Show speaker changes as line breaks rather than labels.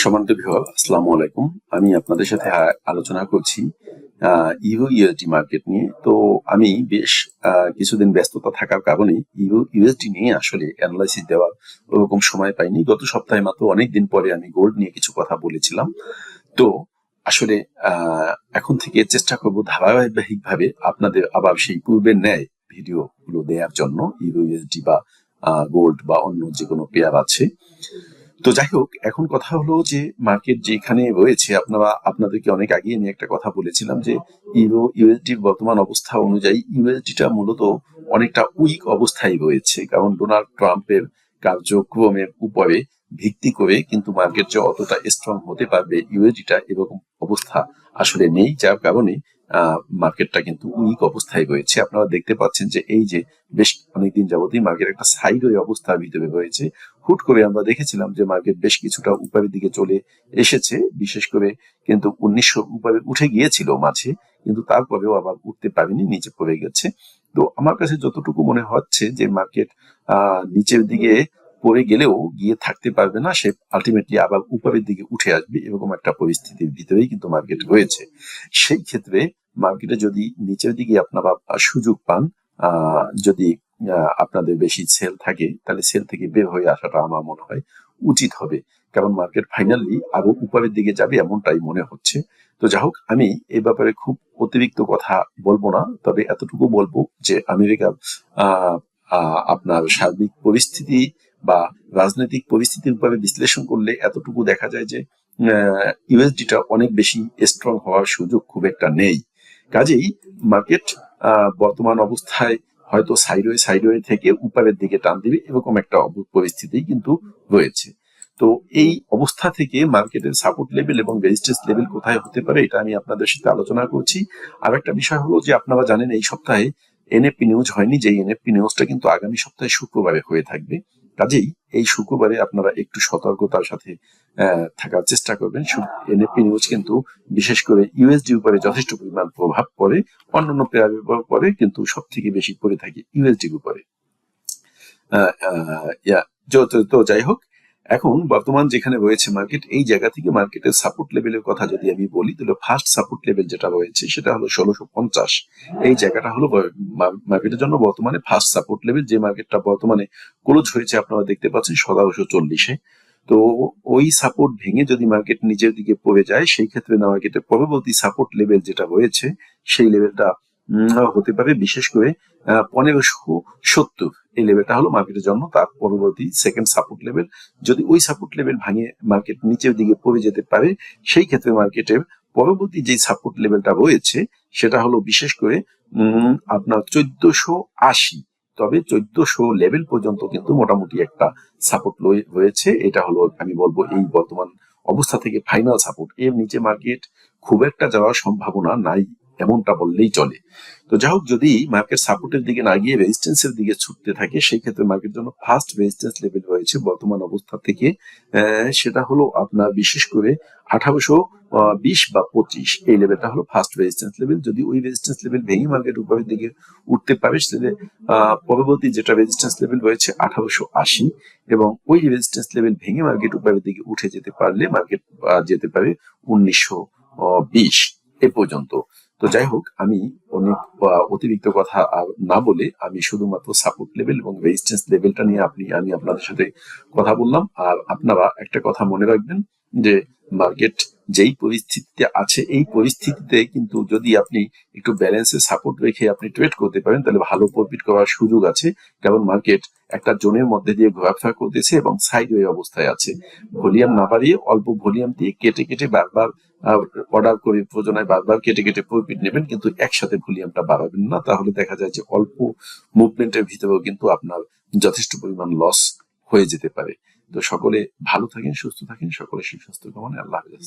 সম্মানিত ভিউয়ার, আসসালামু আলাইকুম। আমি আপনাদের সাথে আলোচনা করছি ইউ ইউএসডি মার্কেট নিয়ে। তো আমি বেশ কিছুদিন ব্যস্ততা থাকার কারণে ইউ ইউএসডি নিয়ে আসলে অ্যানালাইসিস দেওয়ার ওরকম সময় পাইনি। গত সপ্তাহে মাত্র অনেক দিন পরে আমি গোল্ড নিয়ে কিছু কথা বলেছিলাম। তো আসলে এখন থেকে চেষ্টা করব ধারাবাহিকভাবে আপনাদের আবার সেই পূর্বের ন্যায় ভিডিও গুলো দেওয়ার জন্য ইউএসডি বা গোল্ড বা অন্য যে কোনো পেয়ার আছে। তো যাই হোক এখন কথা হলো যে মার্কেট যেখানে রয়েছে, আপনারা, আপনাদেরকে অনেক আগে আমি একটা কথা বলেছিলাম যে ইউরো ইউএসডির বর্তমান অবস্থা অনুযায়ী ইউএসডিটা মূলত অনেকটা উইক অবস্থায় রয়েছে। কারণ ডোনাল্ড ট্রাম্পের কার্যক্রমের উপরে ভিত্তি করে কিন্তু মার্কেট যে অতটা স্ট্রং হতে পারবে ইউএসডিটা এরকম অবস্থা আসলে নেই। যার কারণে মার্কেটটা কিন্তু উইক অবস্থায় রয়েছে। আপনারা দেখতে পাচ্ছেন যে এই যে বেশ অনেকদিন যাবতই মার্কেট একটা সাইড ওয়ে অবস্থার ভিতরে রয়েছে। হুট করে আমরা দেখেছিলাম যে মার্কেট বেশ কিছুটা উপরের দিকে চলে এসেছে, বিশেষ করে কিন্তু উনিশশো উপরে উঠে গিয়েছিল মাঝে, কিন্তু তারপরেও আবার উঠতে পারেনি, নিচে পড়ে গেছে। তো আমার কাছে যতটুকু মনে হচ্ছে যে মার্কেট নিচের দিকে পড়ে গেলেও গিয়ে থাকতে পারবে না, সে আলটিমেটলি আবার উপরের দিকে উঠে আসবে, এরকম একটা পরিস্থিতির ভিতরেই কিন্তু মার্কেট রয়েছে। সেই ক্ষেত্রে মার্কেটে যদি নিচের দিকে আপনারা সুযোগ পান যদি আপনাদের বেশি সেল থাকে, তাহলে সেল থেকে বের হয়ে আসাটা আমার মনে হয় উচিত হবে। কারণ মার্কেট ফাইনালি আরও উপরের দিকে যাবে এমনটাই মনে হচ্ছে। তো যাই হোক, আমি এই ব্যাপারে খুব অতিরিক্ত কথা বলব না, তবে এতটুকু বলব যে আমেরিকার আপনার সার্বিক পরিস্থিতি বা রাজনৈতিক পরিস্থিতির উপরে বিশ্লেষণ করলে এতটুকু দেখা যায় যে ইউএসডিটা অনেক বেশি স্ট্রং হওয়ার সুযোগ খুব একটা নেই। কাজেই মার্কেট বর্তমান অবস্থায় হয়তো সাইডওয়ে সাইডওয়ে থেকে উপরের দিকে টান দিবে, এরকম একটা পরিস্থিতি কিন্তু রয়েছে। তো এই অবস্থা থেকে মার্কেটের সাপোর্ট লেভেল এবং রেজিস্ট্যান্স লেভেল কোথায় হতে পারে এটা আমি আপনাদের সাথে আলোচনা করছি। আর একটা বিষয় হলো যে আপনারা জানেন এই সপ্তাহে এনএপি নিউজ হয়নি যে এনএপি নিউজটা কিন্তু আগামী সপ্তাহে শুক্রবারে হয়ে থাকবে। কাজেই এই শুক্রবারে আপনারা একটু সতর্কতার সাথে থাকার চেষ্টা করবেন। এনএফপি নিউজ কিন্তু বিশেষ করে ইউএসডি উপরে যথেষ্ট পরিমাণ প্রভাব পড়ে অন্যান্য উপর পড়ে কিন্তু সব থেকে বেশি পড়ে থাকে ইউএসডি উপরে। আহ, আহ, ইয়া, যো- তো তো যাই হোক এখন বর্তমান যেখানে রয়েছে মার্কেট এই জায়গা থেকে মার্কেটের সাপোর্ট লেভেলের কথা যদি আমি বলি, তাহলে ফার্স্ট সাপোর্ট লেভেল যেটা রয়েছে, সেটা হলো ষোলোশো পঞ্চাশ। এই জায়গাটা হলো মার্কেটের জন্য বর্তমানে ফার্স্ট সাপোর্ট লেভেল যে মার্কেটটা বর্তমানে ক্লোজ হয়েছে আপনারা দেখতে পাচ্ছেন সতেরোশো চল্লিশে। তো ওই সাপোর্ট ভেঙে যদি মার্কেট নিচের দিকে পড়ে যায়, সেই ক্ষেত্রে না মার্কেটের পরবর্তী সাপোর্ট লেভেল যেটা রয়েছে, সেই লেভেলটা হতে পারে, বিশেষ করে পনেরোশো সত্তর এই লেভেলটা হলো মার্কেটের জন্য, তার পরবর্তী সেকেন্ড সাপোর্ট লেভেল যদি ওই সাপোর্ট লেভেল ভাঙে মার্কেট নিচের দিকে পড়ে যেতে পারে, সেই ক্ষেত্রে মার্কেটের পরবর্তী যে সাপোর্ট লেভেলটা রয়েছে, সেটা হলো বিশেষ করে আপনার চোদ্দশো আশি। তবে চোদ্দশো লেভেল পর্যন্ত কিন্তু মোটামুটি একটা সাপোর্ট রয়েছে। এটা হলো আমি বলব এই বর্তমান অবস্থা থেকে ফাইনাল সাপোর্ট এর নিচে মার্কেট খুব একটা যাওয়ার সম্ভাবনা নাই। এমনটা বললেই চলে। তো যাই হোক যদি মার্কেট সাপোর্টের দিকে না গিয়ে রেজিস্ট্যান্সের দিকে ছুটতে থাকে সেই ক্ষেত্রে মার্কেট জন্য ফার্স্ট রেজিস্ট্যান্স লেভেল রয়েছে বর্তমান অবস্থা থেকে। সেটা হলো আপনার বিশেষ করে আঠারোশো বিশ বা পঁচিশ এই লেভেলটা হলো ফার্স্ট রেজিস্ট্যান্স লেভেল যদি ওই রেজিস্ট্যান্স লেভেল ভেঙে মার্কেট উপরের দিকে উঠতে পারে আহ, পরবর্তী যেটা রেজিস্ট্যান্স লেভেল রয়েছে আঠারোশো আশি এবং ওই রেজিস্ট্যান্স লেভেল ভেঙে মার্কেট উপরের দিকে উঠে যেতে পারলে মার্কেট যেতে পারে উনিশশো বিশ এ পর্যন্ত। তো যাই হোক আমি অনেক অতিরিক্ত কথা না বলে আমি শুধুমাত্র সাপোর্ট লেভেল এবং রেজিস্ট্যান্স লেভেলটা নিয়ে আপনি, আমি আপনাদের সাথে কথা বললাম। আর আপনারা একটা কথা মনে রাখবেন যে মার্কেট যেই পরিস্থিতিতে আছে, এই পরিস্থিতিতে কিন্তু যদি আপনি একটু ব্যালেন্সে সাপোর্ট রেখে আপনি ট্রেড করতে পারেন, তাহলে ভালো প্রফিট করার সুযোগ আছে। কারণ মার্কেট একটা জোনের মধ্যে দিয়ে ঘোরাফেরা করতেছে এবং সাইড ওয়ে অবস্থায় আছে। ভলিউম না বাড়িয়ে অল্প ভলিউম দিয়ে কেটে কেটে বারবার অর্ডার করে প্রয়োজনায় বারবার কেটে কেটে প্রফিট নেবেন, কিন্তু একসাথে ভলিউমটা বাড়াবেন না। তাহলে দেখা যায় যে অল্প মুভমেন্টের ভিতরেও কিন্তু আপনার যথেষ্ট পরিমাণ লস হয়ে যেতে পারে। তো সকলে ভালো থাকেন সুস্থ থাকেন সকলে সুস্বাস্থ্য কামনে আল্লাহ হাফেজ।